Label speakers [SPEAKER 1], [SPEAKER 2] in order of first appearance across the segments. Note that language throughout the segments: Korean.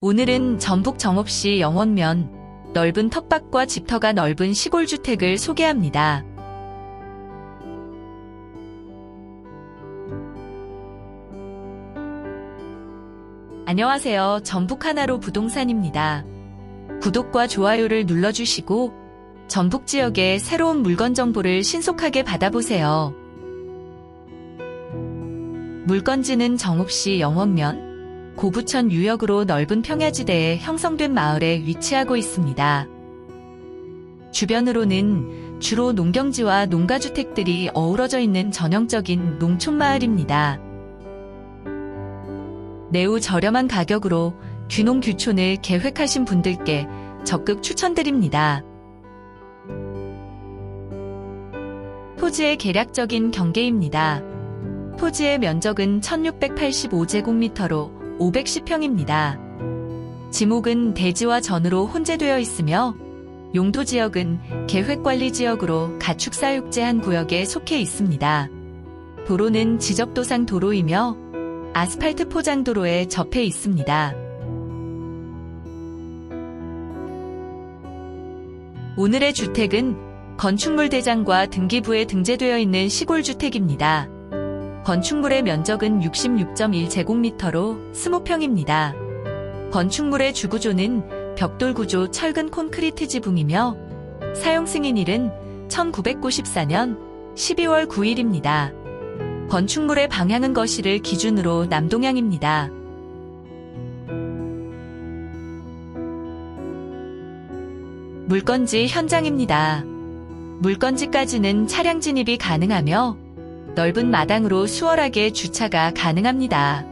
[SPEAKER 1] 오늘은 전북 정읍시 영원면 넓은 텃밭과 집터가 넓은 시골 주택을 소개합니다. 안녕하세요. 전북 하나로 부동산입니다. 구독과 좋아요를 눌러주시고 전북 지역의 새로운 물건 정보를 신속하게 받아보세요. 물건지는 정읍시 영원면 고부천 유역으로 넓은 평야지대에 형성된 마을에 위치하고 있습니다. 주변으로는 주로 농경지와 농가주택들이 어우러져 있는 전형적인 농촌 마을입니다. 매우 저렴한 가격으로 귀농 귀촌을 계획하신 분들께 적극 추천드립니다. 토지의 계략적인 경계입니다. 토지의 면적은 1685제곱미터로 510평입니다. 지목은 대지와 전으로 혼재되어 있으며 용도 지역은 계획관리 지역으로 가축사육제 한 구역에 속해 있습니다. 도로는 지적도상 도로이며 아스팔트 포장도로에 접해 있습니다. 오늘의 주택은 건축물 대장과 등기부에 등재되어 있는 시골 주택입니다. 건축물의 면적은 66.1제곱미터로 20평입니다. 건축물의 주구조는 벽돌 구조 철근 콘크리트 지붕이며 사용 승인일은 1994년 12월 9일입니다. 건축물의 방향은 거실을 기준으로 남동향입니다. 물건지 현장입니다. 물건지까지는 차량 진입이 가능하며 넓은 마당으로 수월하게 주차가 가능합니다.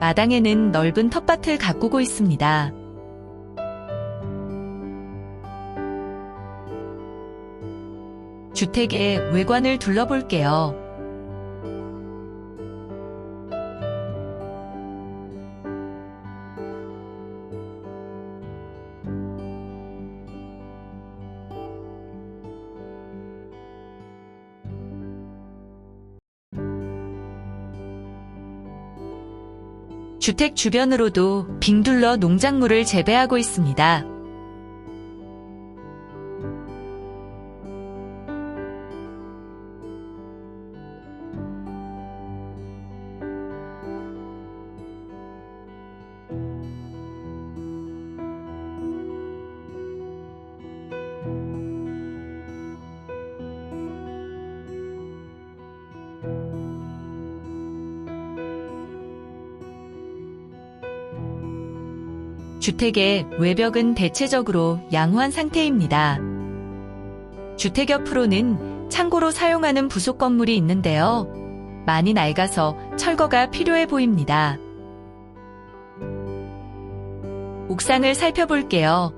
[SPEAKER 1] 마당에는 넓은 텃밭을 가꾸고 있습니다. 주택의 외관을 둘러볼게요. 주택 주변으로도 빙둘러 농작물을 재배하고 있습니다. 주택의 외벽은 대체적으로 양호한 상태입니다. 주택 옆으로는 창고로 사용하는 부속 건물이 있는데요. 많이 낡아서 철거가 필요해 보입니다. 옥상을 살펴볼게요.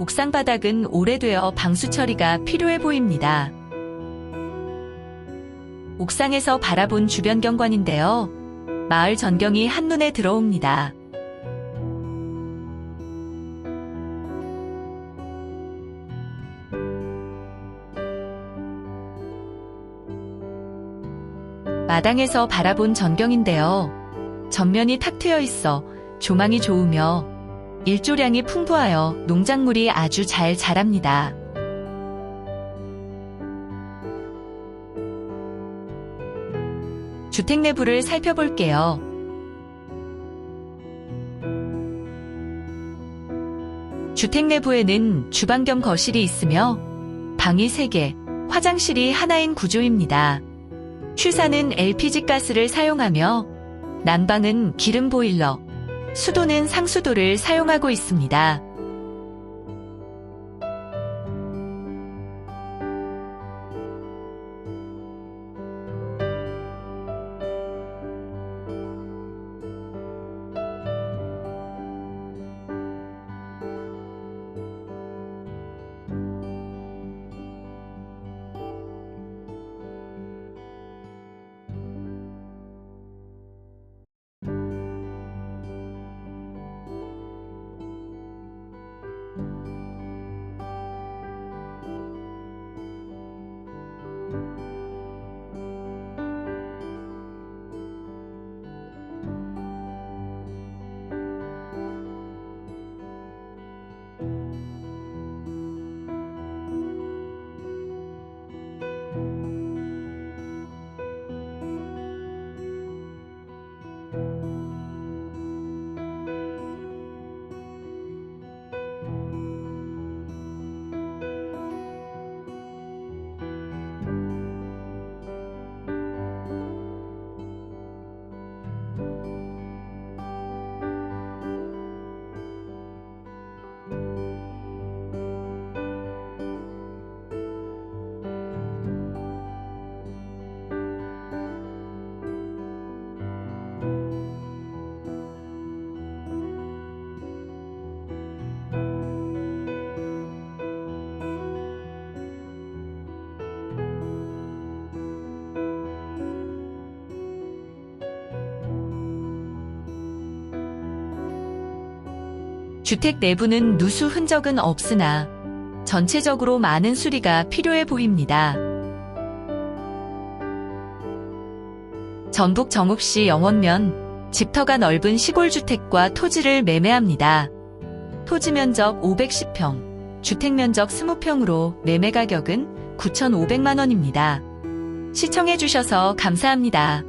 [SPEAKER 1] 옥상 바닥은 오래되어 방수 처리가 필요해 보입니다. 옥상에서 바라본 주변 경관인데요. 마을 전경이 한눈에 들어옵니다. 마당에서 바라본 전경인데요. 전면이 탁 트여 있어 조망이 좋으며 일조량이 풍부하여 농작물이 아주 잘 자랍니다. 주택 내부를 살펴볼게요. 주택 내부에는 주방 겸 거실이 있으며 방이 3개, 화장실이 하나인 구조입니다. 취사는 LPG 가스를 사용하며 난방은 기름 보일러, 수도는 상수도를 사용하고 있습니다. 주택 내부는 누수 흔적은 없으나 전체적으로 많은 수리가 필요해 보입니다. 전북 정읍시 영원면 집터가 넓은 시골 주택과 토지를 매매합니다. 토지 면적 510평, 주택 면적 20평으로 매매 가격은 9,500만 원입니다. 시청해 주셔서 감사합니다.